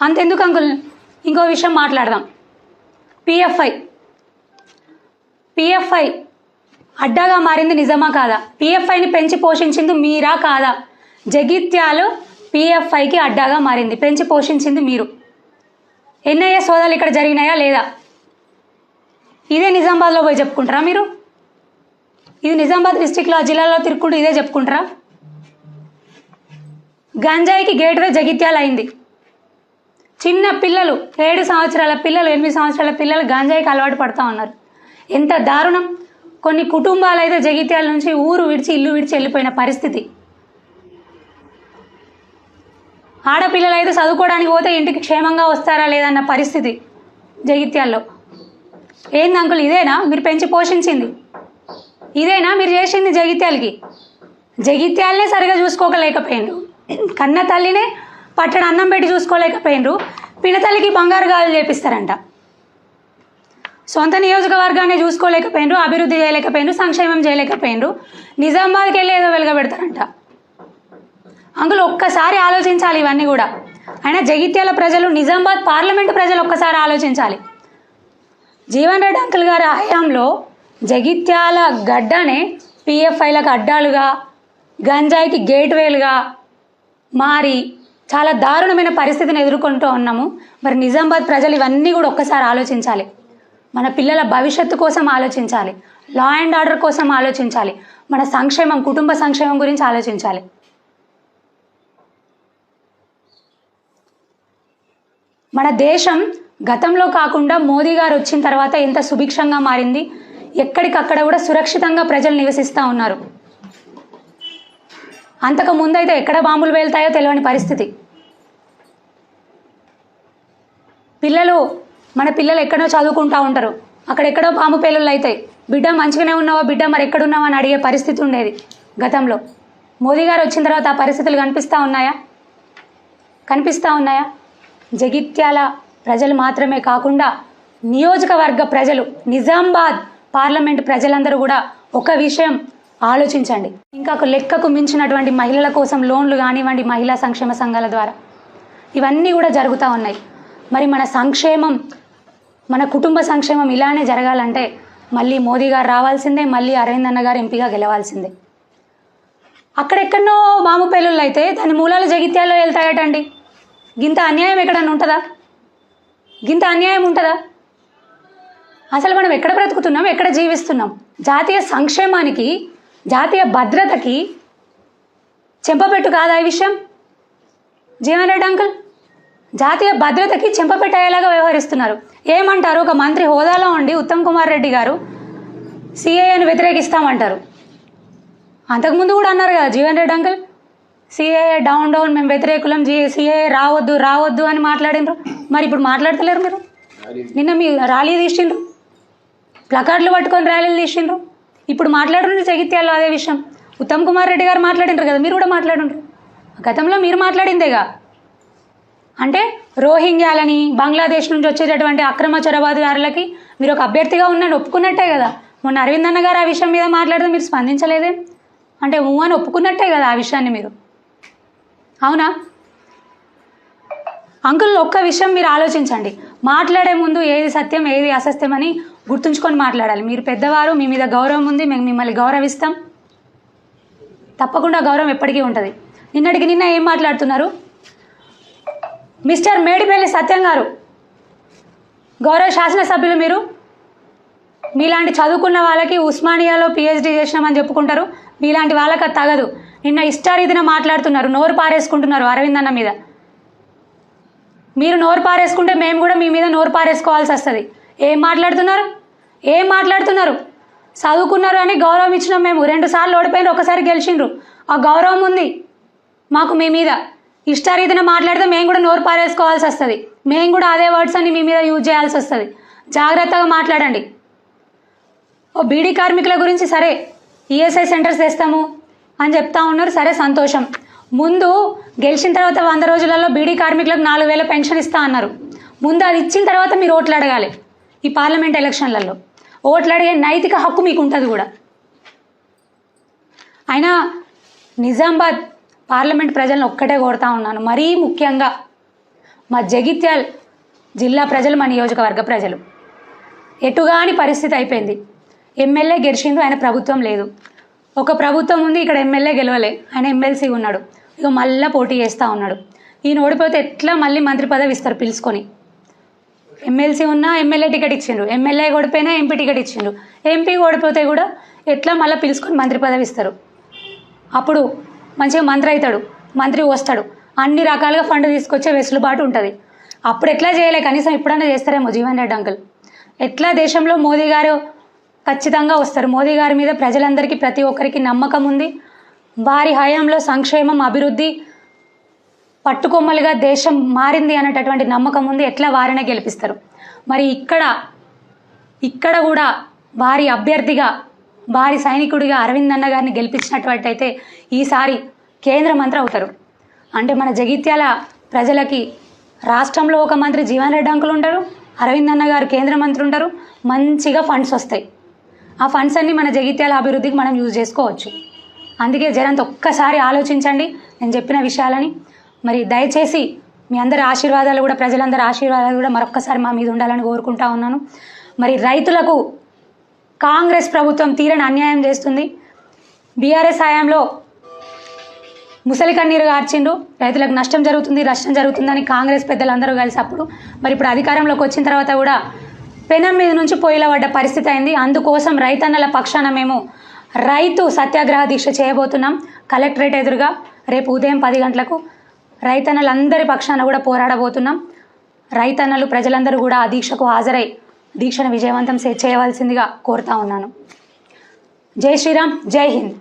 అంతెందుకు అంకుల్? ఇంకో విషయం మాట్లాడదాం. పిఎఫ్ఐ పిఎఫ్ఐ అడ్డాగా మారింది నిజమా కాదా? పిఎఫ్ఐని పెంచి పోషించింది మీరా కాదా? జగిత్యాలు పిఎఫ్ఐకి అడ్డాగా మారింది. పెంచి పోషించింది మీరు. ఎన్ఐఏ సోదాలు ఇక్కడ జరిగినాయా లేదా? ఇదే నిజామాబాద్లో పోయి చెప్పుకుంటారా మీరు? ఇది నిజామాబాద్ డిస్టిక్లో ఆ జిల్లాలో తిరుక్కుంటూ ఇదే చెప్పుకుంటారా? గంజాయికి గేట్వే జగిత్యాలు అయింది చిన్న పిల్లలు ఏడు సంవత్సరాల పిల్లలు ఎనిమిది సంవత్సరాల పిల్లలు గంజాయికి అలవాటు పడతా ఉన్నారు. ఎంత దారుణం! కొన్ని కుటుంబాలు అయితే జగిత్యాల నుంచి ఊరు విడిచి ఇల్లు విడిచి వెళ్ళిపోయిన పరిస్థితి. ఆడపిల్లలు అయితే చదువుకోవడానికి పోతే ఇంటికి క్షేమంగా వస్తారా లేదన్న పరిస్థితి జగిత్యాల్లో. ఏంది అంకుల్ ఇదేనా? మీరు పెంచి పోషించింది. ఇదేనా మీరు చేసింది జగిత్యాలకి? జగిత్యాలనే సరిగా చూసుకోలేకపోయిండ్రు కన్న తల్లినే పట్టణ అన్నం పెట్టి చూసుకోలేకపోయినరు. పినతల్లికి బంగారు గాలు చేపిస్తారంట. సొంత నియోజకవర్గాన్ని చూసుకోలేకపోయినరు అభివృద్ధి చేయలేకపోయినరు సంక్షేమం చేయలేకపోయినరు. నిజామాబాద్కి వెళ్ళి ఏదో వెలగబెడతారంట. అంకుల్ ఒక్కసారి ఆలోచించాలి ఇవన్నీ కూడా. అయినా జగిత్యాల ప్రజలు నిజామాబాద్ పార్లమెంటు ప్రజలు ఒక్కసారి ఆలోచించాలి. జీవన్ రెడ్డి అంకుల్ గారి హయాంలో జగిత్యాల గడ్డనే పిఎఫ్ఐలకు అడ్డాలుగా గంజాయికి గేట్వేలుగా మారి చాలా దారుణమైన పరిస్థితిని ఎదుర్కొంటూ ఉన్నాము. మరి నిజామాబాద్ ప్రజలు ఇవన్నీ కూడా ఒక్కసారి ఆలోచించాలి. మన పిల్లల భవిష్యత్తు కోసం ఆలోచించాలి. లా అండ్ ఆర్డర్ కోసం ఆలోచించాలి. మన సంక్షేమం కుటుంబ సంక్షేమం గురించి ఆలోచించాలి. మన దేశం గతంలో కాకుండా మోదీ గారు వచ్చిన తర్వాత ఎంత సుభిక్షంగా మారింది. ఎక్కడికక్కడ కూడా సురక్షితంగా ప్రజలు నివసిస్తూ ఉన్నారు. అంతకు ముందైతే ఎక్కడ బాంబులు వెళ్తాయో తెలియని పరిస్థితి. పిల్లలు మన పిల్లలు ఎక్కడో చదువుకుంటూ ఉంటారు. అక్కడెక్కడో బాంబు పేలుళ్ళు అవుతాయి బిడ్డ మంచిగానే ఉన్నావా బిడ్డ మరి ఎక్కడున్నావా అని అడిగే పరిస్థితి ఉండేది గతంలో. మోదీ గారు వచ్చిన తర్వాత ఆ పరిస్థితులు కనిపిస్తూ ఉన్నాయా? కనిపిస్తూ ఉన్నాయా? జగిత్యాల ప్రజలు మాత్రమే కాకుండా నియోజకవర్గ ప్రజలు నిజామాబాద్ పార్లమెంట్ ప్రజలందరూ కూడా ఒక విషయం ఆలోచించండి. ఇంకా ఒక లెక్కకు మించినటువంటి మహిళల కోసం లోన్లు కానివ్వండి మహిళా సంక్షేమ సంఘాల ద్వారా. ఇవన్నీ కూడా జరుగుతూ ఉన్నాయి. మరి మన సంక్షేమం మన కుటుంబ సంక్షేమం ఇలానే జరగాలంటే మళ్ళీ మోదీ గారు రావాల్సిందే మళ్ళీ అరవింద్ అన్న గారు ఎంపీగా గెలవాల్సిందే. అక్కడెక్కడో మాము పెళ్ళిళ్ళు అయితే దాని మూలాలు జగిత్యాల్లో వెళ్తాయటండి. గింత అన్యాయం ఎక్కడన్నా ఉంటుందా? గింత అన్యాయం ఉంటుందా? అసలు మనం ఎక్కడ బ్రతుకుతున్నాం ఎక్కడ జీవిస్తున్నాం? జాతీయ సంక్షేమానికి జాతీయ భద్రతకి చెంపపెట్టు కాదా ఈ విషయం? జీవన్ రెడ్డి అంకుల్ జాతీయ భద్రతకి చెంపపెట్టేలాగా వ్యవహరిస్తున్నారు. ఏమంటారు? ఒక మంత్రి హోదాలో ఉండి ఉత్తమ్ కుమార్ రెడ్డి గారు సిఏఏని వ్యతిరేకిస్తామంటారు. అంతకుముందు కూడా అన్నారు కదా Jeevan Reddy uncle CAA down down మేము వ్యతిరేకులం జీ సిఏఏ రావద్దు రావద్దు అని మాట్లాడినరు మరి ఇప్పుడు మాట్లాడతలేరు మీరు? నిన్న మీ ర్యాలీ తీసిండ్రు. ప్లకార్డులు పట్టుకొని ర్యాలీలు తీసిండ్రు. ఇప్పుడు మాట్లాడుండ్రు జగిత్యాల్లో అదే విషయం. ఉత్తమ్ కుమార్ రెడ్డి గారు మాట్లాడిండ్రు కదా మీరు కూడా మాట్లాడుండ్రు. గతంలో మీరు మాట్లాడిందేగా? అంటే రోహింగ్యాలని బంగ్లాదేశ్ నుంచి వచ్చేటటువంటి అక్రమ చొరబాదుదారులకి మీరు ఒక అభ్యర్థిగా ఉన్నాను ఒప్పుకున్నట్టే కదా. మొన్న అరవింద్ అన్న గారు ఆ విషయం మీద మాట్లాడితే మీరు స్పందించలేదే? అంటే ఊ అని ఒప్పుకున్నట్టే కదా ఆ విషయాన్ని మీరు. అవునా? అంకుల్ ఒక్క విషయం మీరు ఆలోచించండి. మాట్లాడే ముందు ఏది సత్యం ఏది అసత్యం అని గుర్తుంచుకొని మాట్లాడాలి. మీరు పెద్దవారు మీ మీద గౌరవం ఉంది మేము మిమ్మల్ని గౌరవిస్తాం. తప్పకుండా గౌరవం ఎప్పటికీ ఉంటుంది. నిన్నటికి నిన్న ఏం మాట్లాడుతున్నారు? మిస్టర్ మేడిపల్లి సత్యం గారు గౌరవ శాసనసభ్యులు మీరు మీలాంటి చదువుకున్న వాళ్ళకి ఉస్మానియాలో పిహెచ్డీ చేసినామని చెప్పుకుంటారు. మీలాంటి వాళ్ళకి అది తగదు. నిన్న ఇష్టారీతిన మాట్లాడుతున్నారు. నోరు పారేసుకుంటున్నారు అరవింద్ అన్న మీద. మీరు నోరు పారేసుకుంటే మేము కూడా మీ మీద నోరు పారేసుకోవాల్సి వస్తుంది. ఏం మాట్లాడుతున్నారు? ఏం మాట్లాడుతున్నారు? చదువుకున్నారు అని గౌరవం ఇచ్చినాం మేము. రెండు సార్లు ఓడిపోయినారు ఒకసారి గెలిచిండ్రు. ఆ గౌరవం ఉంది మాకు మీ మీద. ఇష్టారీతిన మాట్లాడితే మేము కూడా నోరు పారేసుకోవాల్సి వస్తుంది. మేము కూడా అదే వర్డ్స్ అని మీ మీద యూజ్ చేయాల్సి వస్తుంది. జాగ్రత్తగా మాట్లాడండి. ఓ బీడీ కార్మికుల గురించి సరే ఈఎస్ఐ సెంటర్స్ తెస్తాము అని చెప్తా ఉన్నారు. సరే సంతోషం. ముందు గెలిచిన తర్వాత వంద రోజులలో బీడీ కార్మికులకు నాలుగు వేల పెన్షన్ ఇస్తా అన్నారు. ముందు అది ఇచ్చిన తర్వాత మీరు ఓట్లు అడగాలి ఈ పార్లమెంట్ ఎలక్షన్లలో. ఓట్లు అడిగే నైతిక హక్కు మీకు ఉంటుంది కూడా. అయినా నిజామాబాద్ పార్లమెంట్ ప్రజలను ఒక్కటే కోరుతా ఉన్నాను. మరీ ముఖ్యంగా మా జగిత్యాల్ జిల్లా ప్రజలు మా నియోజకవర్గ ప్రజలు. ఎటుగాని పరిస్థితి అయిపోయింది. ఎమ్మెల్యే గెలిచిండు ఆయన ప్రభుత్వం లేదు. ఒక ప్రభుత్వం ఉంది ఇక్కడ ఎమ్మెల్యే గెలవలే. ఆయన ఎమ్మెల్సీ ఉన్నాడు. ఇక మళ్ళీ పోటీ చేస్తూ ఉన్నాడు. ఈయన ఓడిపోతే ఎట్లా మళ్ళీ మంత్రి పదవి ఇస్తారు పిలుచుకొని? ఎమ్మెల్సీ ఉన్నా ఎమ్మెల్యే టికెట్ ఇచ్చిండ్రు. ఎమ్మెల్యే ఓడిపోయినా ఎంపీ టికెట్ ఇచ్చిండ్రు. ఎంపీ ఓడిపోతే కూడా ఎట్లా మళ్ళీ పిలుచుకొని మంత్రి పదవి ఇస్తారు? అప్పుడు మంచిగా మంత్రి అవుతాడు మంత్రి వస్తాడు. అన్ని రకాలుగా ఫండ్ తీసుకొచ్చే వెసులుబాటు ఉంటుంది. అప్పుడు ఎట్లా చేయలే? కనీసం ఇప్పుడన్నా చేస్తారేమో జీవన్ రెడ్డి అంకుల్. ఎట్లా దేశంలో మోదీ గారు ఖచ్చితంగా వస్తారు? మోదీ గారి మీద ప్రజలందరికీ ప్రతి ఒక్కరికి నమ్మకం ఉంది. వారి హయాంలో సంక్షేమం అభివృద్ధి పట్టుకొమ్మలుగా దేశం మారింది అనేటటువంటి నమ్మకం ఉంది. ఎట్లా వారినే గెలిపిస్తారు? మరి ఇక్కడ ఇక్కడ కూడా వారి అభ్యర్థిగా వారి సైనికుడిగా అరవింద్ అన్న గారిని గెలిపించినటువంటి అయితే ఈసారి కేంద్ర మంత్రి అవుతారు. అంటే మన జగిత్యాల ప్రజలకి రాష్ట్రంలో ఒక మంత్రి జీవన్ రెడ్డి అంకులు ఉంటారు అరవింద్ అన్న గారు కేంద్ర మంత్రి ఉంటారు మంచిగా ఫండ్స్ వస్తాయి. ఆ ఫండ్స్ అన్ని మన జగిత్యాల అభివృద్ధికి మనం యూజ్ చేసుకోవచ్చు. అందుకే జనంత ఒక్కసారి ఆలోచించండి. నేను చెప్పిన విషయాలని మరి దయచేసి మీ అందరి ఆశీర్వాదాలు కూడా ప్రజలందరి ఆశీర్వాదాలు కూడా మరొక్కసారి మా మీద ఉండాలని కోరుకుంటా ఉన్నాను. మరి రైతులకు కాంగ్రెస్ ప్రభుత్వం తీరని అన్యాయం చేస్తుంది. బీఆర్ఎస్ హయాంలో ముసలి కన్నీరు గార్చిండు రైతులకు నష్టం జరుగుతుంది నష్టం జరుగుతుందని కాంగ్రెస్ పెద్దలందరూ కలిసి అప్పుడు మరి ఇప్పుడు అధికారంలోకి వచ్చిన తర్వాత కూడా పెనం మీద నుంచి పోయిలబడ్డ పడ్డ పరిస్థితి అయింది. అందుకోసం రైతన్నల పక్షాన మేము రైతు సత్యాగ్రహ దీక్ష చేయబోతున్నాం. కలెక్టరేట్ ఎదురుగా రేపు ఉదయం పది గంటలకు రైతన్నలందరి పక్షాన కూడా పోరాడబోతున్నాం. రైతన్నలు ప్రజలందరూ కూడా ఆ దీక్షకు హాజరై దీక్షను విజయవంతం చేయవలసిందిగా కోరుతా ఉన్నాను. జై శ్రీరామ్ జై హింద్.